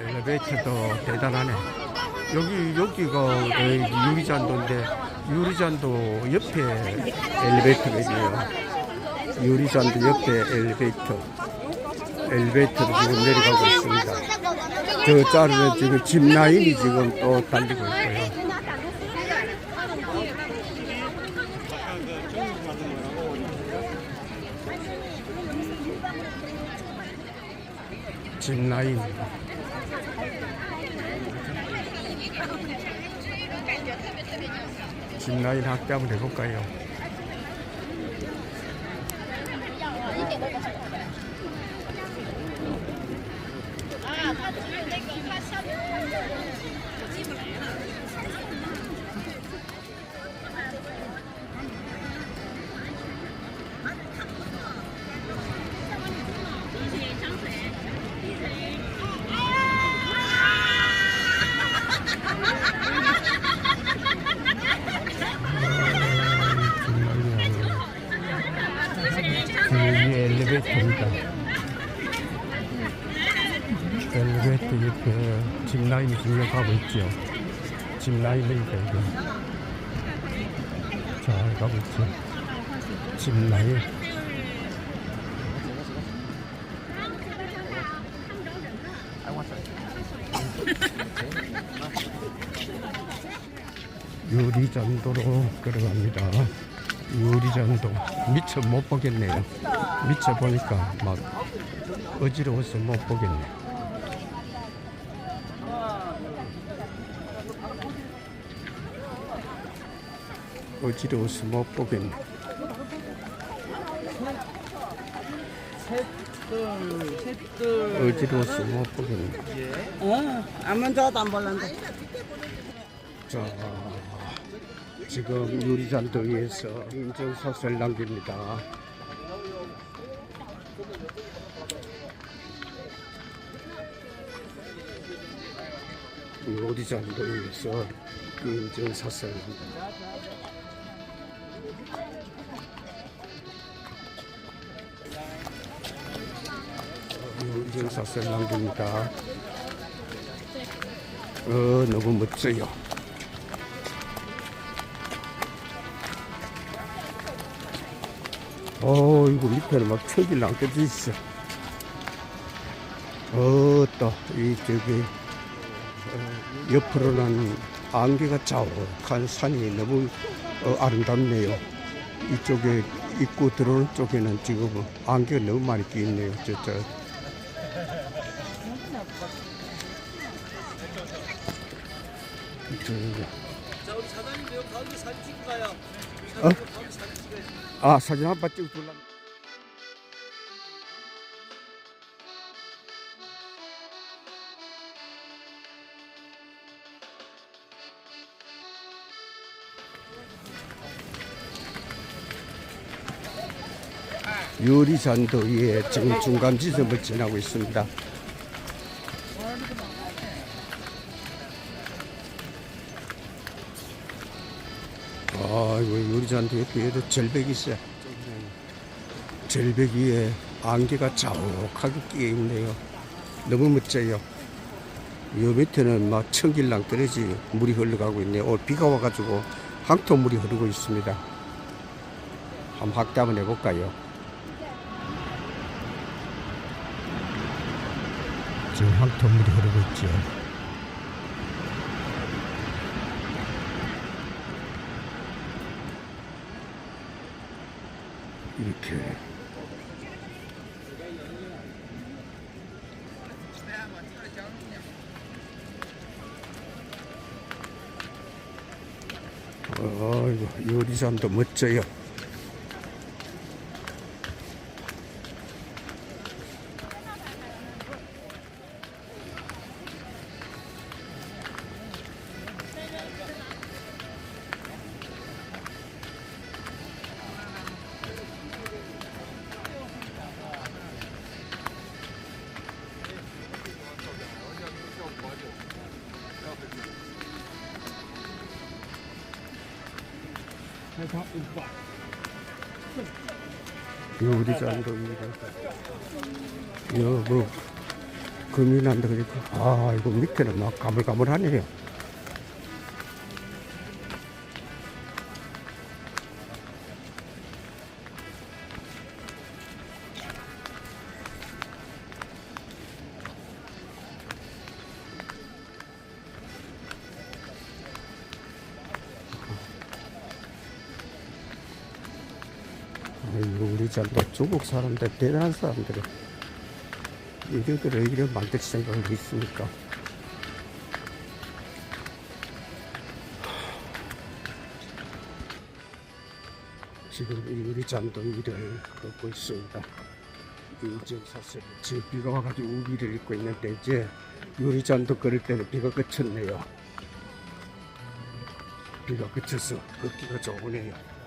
엘리베이터도 대단하네. 여기 여기가 어, 유리잔도인데 유리잔도 옆에 엘리베이터가 있네요. 유리잔도 옆에 엘리베이터. 엘리베이터도 지금 내려가고 있습니다. 저 자르면 지금 집 라인이 지금 또 달리고 있고요. 집 라인. 집 라인 확대 한번 해볼까요? 엘리베이터입니다. 엘리베이터 옆에 집 라인이 지금 가고 있죠. 집 라인이니까 이게 잘 가고 있죠. 집 라인. 유리잔도로 걸어갑니다. 유리잔도 미처 못 보겠네요. 미처 보니까 막 어지러워서 못 보겠네. 어지러워서 못 보겠네. 어지러워서 못 보겠네. 어, 아무 저도 안 볼란다. 자, 지금 유리잔도 위에서 인증샷을 남깁니다. 유리잔도 위에서 인증샷을 남깁니다. 인증샷을 남깁니다. 어, 너무 멋져요. 어, 이거 밑에는 막 척이 남겨져 있어. 어, 또, 이, 저기, 어, 옆으로는 안개가 자욱한 산이 너무 어, 아름답네요. 이쪽에 입구 들어오는 쪽에는 지금 안개가 너무 많이 끼 있네요. 저, 저. 이쪽에. 자 우리 사장님도 가운데 사진 찍고 가요. 어? 아, 사진 한 번 찍어 줄라. 유리잔도 위에 지금 중간 지점을 지나고 있습니다. 옆에 얘도 절벽이 있어요. 절벽 위에 안개가 자욱하게 끼어 있네요. 너무 멋져요. 요 밑에는 막 청길랑 떨어지 물이 흘러가고 있네요. 오늘 비가 와가지고 항토 물이 흐르고 있습니다. 한번 확대 한번 해볼까요? 지금 항토 물이 흐르고 있죠. 이렇게. 어이구 요리잔도 멋져요 요리잔도 이거 뭐 금이 난다 그러니까 아 이거 밑에는 막 가물가물하네요. 우리 전도 중국 사람들 대단한 사람들이 이들을 이래 만들 생각을 있습니까? 지금 이 유리잔도 일을 걷고 있습니다. 이제 사실 지금 비가 와가지고 우비를 입고 있는데 이제 유리잔도 걸을 때는 비가 그쳤네요. 비가 그쳐서 걷기가 좋으네요.